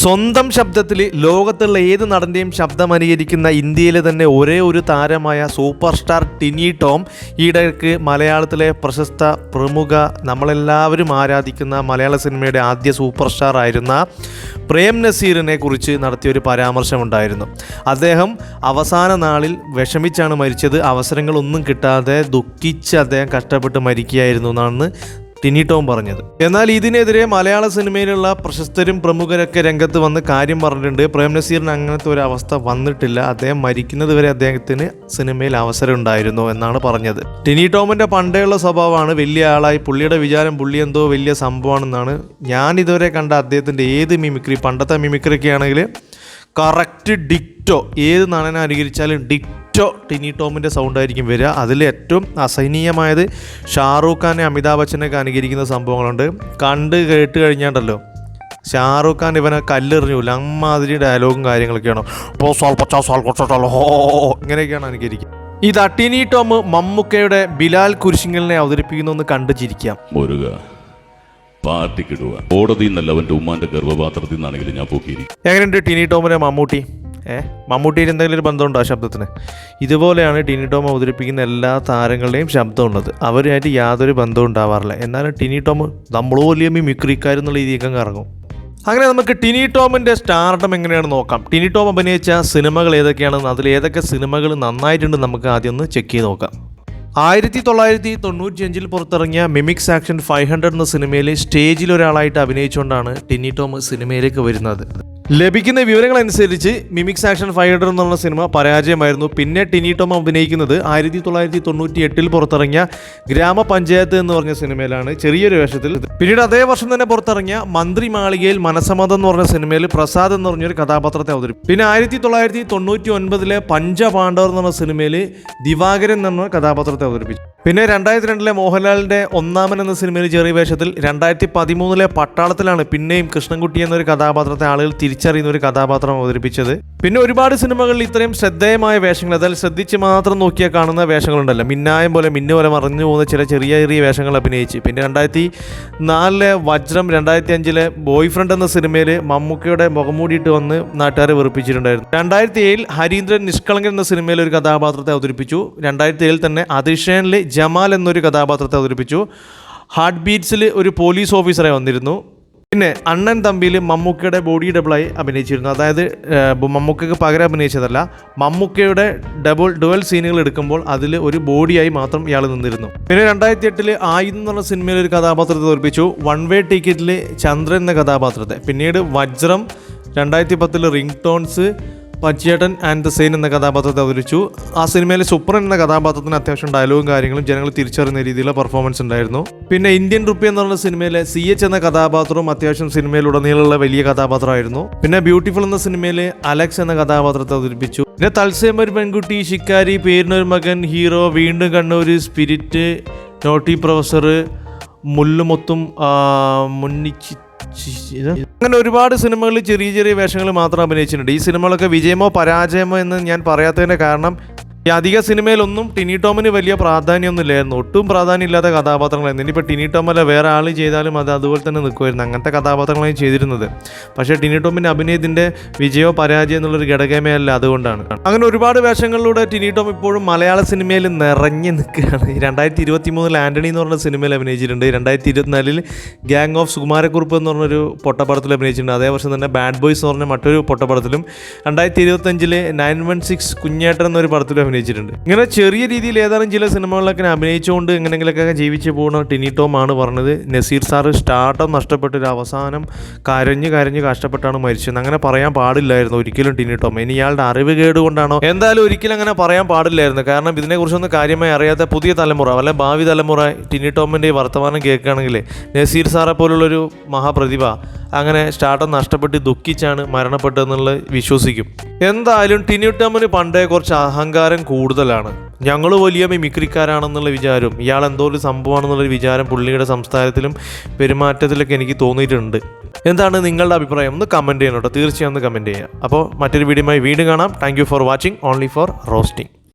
സ്വന്തം ശബ്ദത്തിൽ ലോകത്തുള്ള ഏത് നടന്റെയും ശബ്ദം അനുകരിക്കുന്ന ഇന്ത്യയിലെ തന്നെ ഒരേ ഒരു താരമായ സൂപ്പർ സ്റ്റാർ ടിനി ടോം ഈയിടയ്ക്ക് മലയാളത്തിലെ പ്രശസ്ത പ്രമുഖ നമ്മളെല്ലാവരും ആരാധിക്കുന്ന മലയാള സിനിമയുടെ ആദ്യ സൂപ്പർ സ്റ്റാർ ആയിരുന്ന പ്രേം നസീറിനെ കുറിച്ച് നടത്തിയൊരു പരാമർശമുണ്ടായിരുന്നു. അദ്ദേഹം അവസാന നാളിൽ വിഷമിച്ചാണ് മരിച്ചത്. അവസരങ്ങളൊന്നും കിട്ടാതെ ദുഃഖിച്ച് അദ്ദേഹം കഷ്ടപ്പെട്ട് മരിക്കുകയായിരുന്നു എന്നാണ് ടിനി ടോം പറഞ്ഞത്. എന്നാൽ ഇതിനെതിരെ മലയാള സിനിമയിലുള്ള പ്രശസ്തരും പ്രമുഖരൊക്കെ രംഗത്ത് വന്ന് കാര്യം പറഞ്ഞിട്ടുണ്ട്. പ്രേം നസീറിന് അങ്ങനത്തെ ഒരു അവസ്ഥ വന്നിട്ടില്ല. അദ്ദേഹം മരിക്കുന്നത് വരെ അദ്ദേഹത്തിന് സിനിമയിൽ അവസരം ഉണ്ടായിരുന്നു എന്നാണ് പറഞ്ഞത്. ടിനി ടോമിന്റെ പണ്ടേയുള്ള സ്വഭാവമാണ് വലിയ ആളായി പുള്ളിയുടെ വിചാരം പുള്ളി എന്തോ വലിയ സംഭവമാണെന്നാണ് ഞാൻ ഇതുവരെ കണ്ട അദ്ദേഹത്തിന്റെ ഏത് മിമിക്രി പണ്ടത്തെ മിമിക്രിയൊക്കെ ആണെങ്കിൽ കറക്റ്റ് ഡിക്റ്റോ ഏത് നടനെ അനുകരിച്ചാലും ഡിക്റ്റോ ടിനി ടോമിന്റെ സൗണ്ട് ആയിരിക്കും വരിക. അതിൽ ഏറ്റവും അസഹനീയമായത് ഷാറൂഖ് ഖാനെ അമിതാഭ് ബച്ചനൊക്കെ അനുകരിക്കുന്ന സംഭവങ്ങളുണ്ട്. കണ്ട് കേട്ട് കഴിഞ്ഞാണ്ടല്ലോ. ഷാറൂഖ് ഖാൻ ഇവനെ കല്ലെറിഞ്ഞൂല അമ്മാതിരി ഡയലോഗും കാര്യങ്ങളൊക്കെയാണ്. പോ സോൾ പച്ചാ സോൾ കൊച്ചോട്ടോ ഹോ ഇങ്ങനെയൊക്കെയാണ് അനുകരിക്കുക. ഇത് ടിനി ടോം മമ്മൂക്കയുടെ ബിലാൽ കുരിശിങ്ങലിനെ അവതരിപ്പിക്കുന്ന ഒന്ന് കണ്ടു ചിരിക്കാം. മുരുക എന്നല്ല അവന്റെ ഉമ്മാന്റെ ഗർഭപാത്രത്തിൽ നിന്നാണെങ്കിലും ഞാൻ പോക്കിയിരിക്കും. എങ്ങനെയുണ്ട് ടിനി ടോമിനെ മമ്മൂട്ടി? ഏ? മമ്മൂട്ടിയിൽ എന്തെങ്കിലും ഒരു ബന്ധമുണ്ടോ ആ ശബ്ദത്തിന്? ഇതുപോലെയാണ് ടിനി ടോം അവതരിപ്പിക്കുന്ന എല്ലാ താരങ്ങളുടെയും ശബ്ദം ഉള്ളത് അവരുമായിട്ട് യാതൊരു ബന്ധവും ഉണ്ടാവാറില്ല. എന്നാലും ടിനി ടോം നമ്മൾ വലിയ മിക്രിക്കാരെന്നുള്ള രീതിയൊക്കെ കറങ്ങും അങ്ങനെ നമുക്ക് ടിനി ടോമിന്റെ സ്റ്റാർഡം എങ്ങനെയാണ് നോക്കാം. ടിനി ടോം അഭിനയിച്ച സിനിമകൾ ഏതൊക്കെയാണെന്ന് അതിൽ ഏതൊക്കെ സിനിമകൾ നന്നായിട്ടുണ്ട് നമുക്ക് ആദ്യം ഒന്ന് ചെക്ക് ചെയ്ത് നോക്കാം. ആയിരത്തി തൊള്ളായിരത്തി തൊണ്ണൂറ്റി അഞ്ചിൽ പുറത്തിറങ്ങിയ മിമിക്സ് ആക്ഷൻ ഫൈവ് ഹൺഡ്രഡ് എന്ന സിനിമയിൽ സ്റ്റേജിൽ ഒരാളായിട്ട് അഭിനയിച്ചുകൊണ്ടാണ് ടിനി ടോം സിനിമയിലേക്ക് വരുന്നത്. ലഭിക്കുന്ന വിവരങ്ങൾ അനുസരിച്ച് മിമിക്സ് ആക്ഷൻ ഫൈവ് ഹൺഡ്രഡ് എന്നുള്ള സിനിമ പരാജയമായിരുന്നു. പിന്നെ ടിനി ടോം അഭിനയിക്കുന്നത് ആയിരത്തി തൊള്ളായിരത്തി തൊണ്ണൂറ്റി എട്ടിൽ പുറത്തിറങ്ങിയ ഗ്രാമപഞ്ചായത്ത് എന്ന് പറഞ്ഞ സിനിമയിലാണ്. ചെറിയൊരു വേഷത്തിൽ. പിന്നീട് അതേ വർഷം തന്നെ പുറത്തിറങ്ങിയ മന്ത്രി മാളികയിൽ മനസമ്മതം എന്ന് പറഞ്ഞ സിനിമയിൽ പ്രസാദ് എന്ന് പറഞ്ഞൊരു കഥാപാത്രത്തെ അവതരിപ്പിച്ചു. പിന്നെ ആയിരത്തി തൊള്ളായിരത്തി തൊണ്ണൂറ്റി ഒൻപതിലെ പഞ്ചപാണ്ഡവർ എന്ന് സിനിമയിൽ ദിവാകരൻ എന്ന കഥാപാത്രത്തെ അവതരിപ്പിച്ചു. പിന്നെ രണ്ടായിരത്തി രണ്ടിലെ മോഹൻലാലിന്റെ ഒന്നാമൻ എന്ന സിനിമയിൽ ചെറിയ വേഷത്തിൽ രണ്ടായിരത്തി പതിമൂന്നിലെ പട്ടാളത്തിലാണ് പിന്നെയും കൃഷ്ണൻകുട്ടി എന്നൊരു കഥാപാത്രത്തെ ആളുകൾ തിരിച്ചറിയുന്ന ഒരു കഥാപാത്രം അവതരിപ്പിച്ചത്. പിന്നെ ഒരുപാട് സിനിമകളിൽ ഇത്രയും ശ്രദ്ധേയമായ വേഷങ്ങൾ അതായത് ശ്രദ്ധിച്ച് മാത്രം നോക്കിയാൽ കാണുന്ന വേഷങ്ങളുണ്ടല്ലോ. മിന്നായം പോലെ മിന്നു പോലെ മറിഞ്ഞു പോകുന്ന ചില ചെറിയ ചെറിയ വേഷങ്ങൾ അഭിനയിച്ച്. പിന്നെ രണ്ടായിരത്തി നാലിലെ വജ്രം രണ്ടായിരത്തി അഞ്ചിലെ ബോയ് ഫ്രണ്ട് എന്ന സിനിമയിൽ മമ്മൂക്കയുടെ മുഖംമൂടിയിട്ട് വന്ന് നാട്ടുകാരെ വെറുപ്പിച്ചിട്ടുണ്ടായിരുന്നു. രണ്ടായിരത്തി ഏഴിൽ ഹരീന്ദ്രൻ നിഷ്കളങ്കൻ എന്ന സിനിമയിൽ ഒരു കഥാപാത്രത്തെ അവതരിപ്പിച്ചു. രണ്ടായിരത്തി ഏഴിൽ തന്നെ അതിഷേനിൽ ജമാൽ എന്നൊരു കഥാപാത്രത്തെ അവതരിപ്പിച്ചു. ഹാർട്ട് ബീറ്റ്സിൽ ഒരു പോലീസ് ഓഫീസറെ വന്നിരുന്നു. പിന്നെ അണ്ണൻ തമ്പിയിൽ മമ്മൂക്കയുടെ ബോഡി ഡബിളായി അഭിനയിച്ചിരുന്നു. അതായത് മമ്മൂക്കയ്ക്ക് പകരം അഭിനയിച്ചതല്ല. മമ്മൂക്കയുടെ ഡബിൾ ഡുവൽ സീനുകൾ എടുക്കുമ്പോൾ അതിൽ ഒരു ബോഡിയായി മാത്രം ഇയാൾ നിന്നിരുന്നു. പിന്നെ രണ്ടായിരത്തി എട്ടിൽ ആയുധം പറഞ്ഞ സിനിമയിൽ ഒരു കഥാപാത്രത്തെ തോൽപ്പിച്ചു വൺ വേ ടിക്കറ്റിൽ ചന്ദ്രൻ എന്ന കഥാപാത്രത്തെ. പിന്നീട് വജ്രം രണ്ടായിരത്തി പത്തിൽ റിംഗ് ടോൺസ് പച്ചേട്ടൻ ആൻഡ് ദ സെയിൻ എന്ന കഥാപാത്രത്തെ അവതരിച്ചു ആ സിനിമയിലെ സുപ്രൻ എന്ന കഥാപാത്രത്തിന് അത്യാവശ്യം ഡയലോഗും കാര്യങ്ങളും ജനങ്ങൾ തിരിച്ചറിയുന്ന രീതിയിലുള്ള പെർഫോമൻസ് ഉണ്ടായിരുന്നു. പിന്നെ ഇന്ത്യൻ റുപ്പി എന്ന് പറഞ്ഞ സിനിമയിലെ സി എച്ച് എന്ന കഥാപാത്രവും അത്യാവശ്യം സിനിമയിലുടനീളമുള്ള വലിയ കഥാപാത്രമായിരുന്നു. പിന്നെ ബ്യൂട്ടിഫുൾ എന്ന സിനിമയിലെ അലക്സ് എന്ന കഥാപാത്രത്തെ അവതരിപ്പിച്ചു. പിന്നെ തത്സ്യം ഒരു പെൺകുട്ടി ശിക്കാരി പേരിനൊരു മകൻ ഹീറോ വീണ്ടും കണ്ണൂര് സ്പിരിറ്റ് നോട്ടി പ്രൊഫസർ മുല്ലുമൊത്തും മുന്നിച്ചി അങ്ങനെ ഒരുപാട് സിനിമകളിൽ ചെറിയ ചെറിയ വേഷങ്ങൾ മാത്രം അഭിനയിച്ചിട്ടുണ്ട്. ഈ സിനിമകളൊക്കെ വിജയമോ പരാജയമോ എന്ന് ഞാൻ പറയാത്തതിന്റെ കാരണം ഈ അധിക സിനിമയിലൊന്നും ടിനി ടോമിന് വലിയ പ്രാധാന്യമൊന്നും ഇല്ലായിരുന്നു ഒട്ടും പ്രാധാന്യം ഇല്ലാത്ത കഥാപാത്രങ്ങളായിരുന്നു. ഇനിയിപ്പോൾ ടിനി ടോം അല്ല വേറെ ആൾ ചെയ്താലും അത് അതുപോലെ തന്നെ നിൽക്കുമായിരുന്നു അങ്ങനത്തെ കഥാപാത്രങ്ങളാണ് ചെയ്തിരുന്നത്. പക്ഷേ ടിനി ടോമിന്റെ അഭിനയത്തിന്റെ വിജയോ പരാജയം എന്നുള്ളൊരു ഘടകമേ അല്ല അതുകൊണ്ടാണ്. അങ്ങനെ ഒരുപാട് വേഷങ്ങളിലൂടെ ടിനി ടോം ഇപ്പോഴും മലയാള സിനിമയിൽ നിറഞ്ഞു നിൽക്കുകയാണ്. രണ്ടായിരത്തി ഇരുപത്തി മൂന്നിൽ ആന്റണി എന്ന് പറഞ്ഞ സിനിമയിൽ അഭിനയിച്ചിട്ടുണ്ട്. രണ്ടായിരത്തി ഇരുപത്തിനാലിൽ ഗാങ് ഓഫ് സുകുമാരക്കുറുപ്പ് എന്ന് പറഞ്ഞൊരു പൊട്ടപ്പടത്തിൽ അഭിനയിച്ചിട്ടുണ്ട്. അതേ വർഷം തന്നെ ബാഡ് ബോയ്സ് എന്ന് പറഞ്ഞ മറ്റൊരു പൊട്ടപ്പടത്തിലും രണ്ടായിരത്തി ഇരുപത്തഞ്ചിൽ നയൻ വൺ സിക്സ് കുഞ്ഞേട്ടൻ എന്നൊരു പടത്തിലും അഭിനയിച്ചിട്ടുണ്ട്. ഇങ്ങനെ ചെറിയ രീതിയിൽ ഏതാനും ചില സിനിമകളിലൊക്കെ അഭിനയിച്ചുകൊണ്ട് എങ്ങനെയെങ്കിലൊക്കെ ജീവിച്ചു പോകുന്ന ടിനി ടോം ആണ് പറഞ്ഞത്. നസീർ സാറ് സ്റ്റാർട്ടം നഷ്ടപ്പെട്ട് ഒരു അവസാനം കരഞ്ഞ് കരഞ്ഞ് കഷ്ടപ്പെട്ടാണ് മരിച്ചത്. അങ്ങനെ പറയാൻ പാടില്ലായിരുന്നു ഒരിക്കലും ടിനി ടോം. ഇനി ഇയാളുടെ അറിവ് കേടുകൊണ്ടാണോ? എന്തായാലും ഒരിക്കലും അങ്ങനെ പറയാൻ പാടില്ലായിരുന്നു. കാരണം ഇതിനെക്കുറിച്ചൊന്നും കാര്യമായി അറിയാത്ത പുതിയ തലമുറ വല്ല ഭാവി തലമുറ ടിനി ടോമിന്റെ ഈ വർത്തമാനം കേൾക്കുകയാണെങ്കിൽ നസീർ സാറെ പോലുള്ളൊരു മഹാപ്രതിഭ അങ്ങനെ സ്റ്റാർട്ടം നഷ്ടപ്പെട്ട് ദുഃഖിച്ചാണ് മരണപ്പെട്ടതെന്നുള്ളത് വിശ്വസിക്കും. എന്തായാലും ടിനി ടോമിന് പണ്ടേ കുറച്ച് അഹങ്കാരം കൂടുതലാണ്. ഞങ്ങൾ വലിയ മിമിക്രിക്കാരാണെന്നുള്ള വിചാരം ഇയാൾ എന്തോ ഒരു സംഭവമാണെന്നുള്ളൊരു വിചാരം പുള്ളിയുടെ സംസ്കാരത്തിലും പെരുമാറ്റത്തിലൊക്കെ എനിക്ക് തോന്നിയിട്ടുണ്ട്. എന്താണ് നിങ്ങളുടെ അഭിപ്രായം? ഒന്ന് കമന്റ് ചെയ്യണം കേട്ടോ. തീർച്ചയായും ഒന്ന് കമന്റ് ചെയ്യുക. അപ്പോൾ മറ്റൊരു വീഡിയോയുമായി വീണ്ടും കാണാം. Thank for watching only for roasting